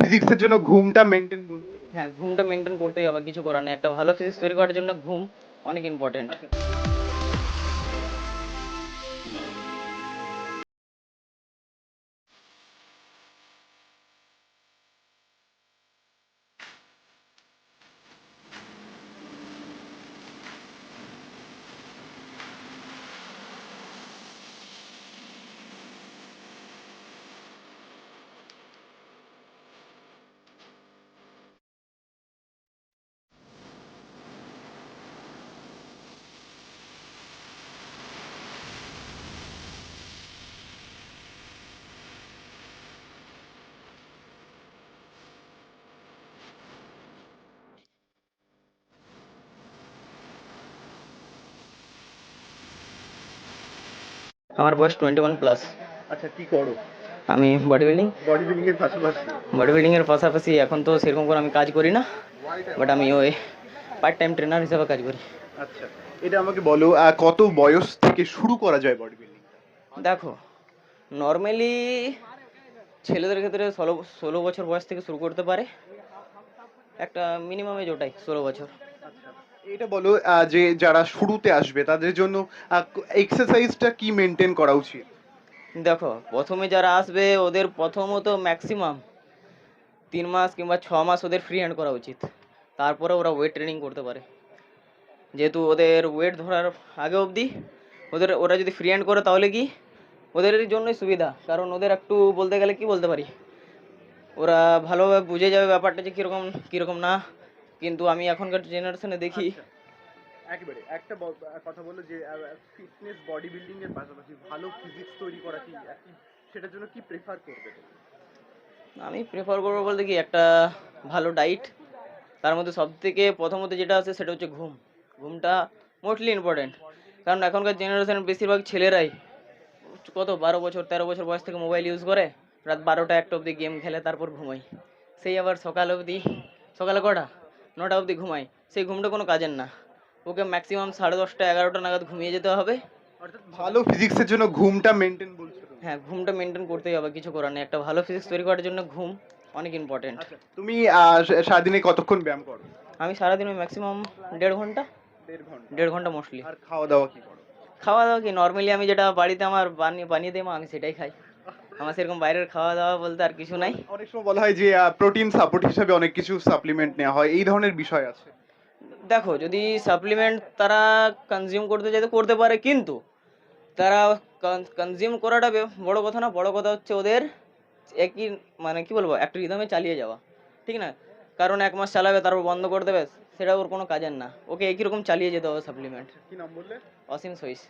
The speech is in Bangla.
ফিজিক্সের জন্য ঘুমটা মেনটেন হ্যাঁ ঘুমটা মেনটেন করতেই হবে, কিছু করার নেই। একটা ভালো ফিজিক্স তৈরি করার জন্য ঘুম অনেক ইম্পর্টেন্ট আমার বয়স টোয়েন্টি ওয়ান প্লাস আচ্ছা কি করো? আমি বডি বিল্ডিং বডি বিল্ডিং এর পাশাপাশি? বডি বিল্ডিং এর পাশাপাশি এখন তো সেরকম করে আমি কাজ করি না বাট আমি ওই পার্ট টাইম ট্রেনার হিসেবে কাজ করি। আচ্ছা এটা আমাকে বলো কত বয়স থেকে শুরু করা যায় বডি বিল্ডিং দেখো নর্মালি ছেলেদের ক্ষেত্রে ষোলো ষোলো বছর বয়স থেকে শুরু করতে পারে। একটা মিনিমামে এজ ওটাই ষোলো বছর। এটা বলো যে যারা শুরুতে আসবে, তাদের জন্য এক্সারসাইজটা কি মেনটেন করা উচিত? দেখো, প্রথমে যারা আসবে, ওদের প্রথমত ম্যাক্সিমাম তিন মাস কিংবা ছ মাস ওদের ফ্রি হ্যান্ড করা উচিত। তারপরে ওরা ওয়েট ট্রেনিং করতে পারে। যেহেতু ওদের ওয়েট ধরার আগে অবধি ওদের, ওরা যদি ফ্রি হ্যান্ড করে, তাহলে কি? ওদের জন্যই সুবিধা। কারণ ওদের একটু বলতে গেলে কি বলতে পারি? ওরা ভালোভাবে বুঝে যাবে ব্যাপারটা যে কীরকম কীরকম না। কিন্তু আমি এখনকার জেনারেশনে দেখি। একেবারে। একটা কথা বলো যে ফিটনেস বডি বিল্ডিং এর পাশাপাশি ভালো ফিজিক্স তৈরি করা কি সেটার জন্য কি প্রেফার করবে? আমি প্রেফার করব বলতে কি একটা ভালো ডাইট তার মধ্যে সব থেকে প্রথমত যেটা আছে সেটা হচ্ছে ঘুম। ঘুমটা মোস্টলি ইম্পর্টেন্ট কারণ এখনকার জেনারেশনের বেশিরভাগ ছেলেরাই কত বারো বছর তেরো বছর বয়স থেকে মোবাইল ইউজ করে রাত বারোটা একটা অবধি গেম খেলে তারপর ঘুমাই সেই আবার সকাল অবধি সকালে কটা? নটা অবধি ঘুমাই। সেই ঘুমটা কোনো কাজের না। ওকে ম্যাক্সিমাম সাড়ে দশটা এগারোটা নাগাদ ঘুমিয়ে যেতে হবে। অর্থাৎ ভালো ফিজিক্সের জন্য ঘুমটা মেনটেন বলছো হ্যাঁ ঘুমটা মেনটেন করতেই হবে কিছু করার নেই। একটা ভালো ফিজিক্স তৈরি করার জন্য ঘুম অনেক ইম্পর্টেন্ট আচ্ছা তুমি সারাদিনে কতক্ষণ ব্যায়াম করো? আমি সারাদিন ম্যাক্সিমাম দেড় ঘণ্টা। দেড় ঘণ্টা। মোস্টলি আর খাওয়া দাওয়া কি করো? খাওয়া দাওয়া কি? নর্মালি আমি যেটা বাড়িতে আমার বানিয়ে বানিয়ে দেবো আমি সেটাই খাই। আমার সেরকম বাইরের খাওয়া দাওয়া বলতে আর কিছু নাই। অনেক সময় বলা হয় যে প্রোটিন সাপোর্ট হিসেবে অনেক কিছু সাপ্লিমেন্ট নেওয়া হয়। এই ধরনের বিষয় আছে। দেখো যদি সাপ্লিমেন্ট তারা কনজিউম করতে চাইতে করতে পারে কিন্তু তারা কনজিউম করাটা বড় কথা না বড় কথা হচ্ছে ওদের একই মানে কি বলব একটা রিদমে চালিয়ে যাওয়া। ঠিক না? কারণ এক মাস চালাবে তারপর বন্ধ করে দেবে সেটা ওর কোনো কাজের না। ওকে একই রকম চালিয়ে যেতে হবে সাপ্লিমেন্ট কি নাম বললে? অসীম সইস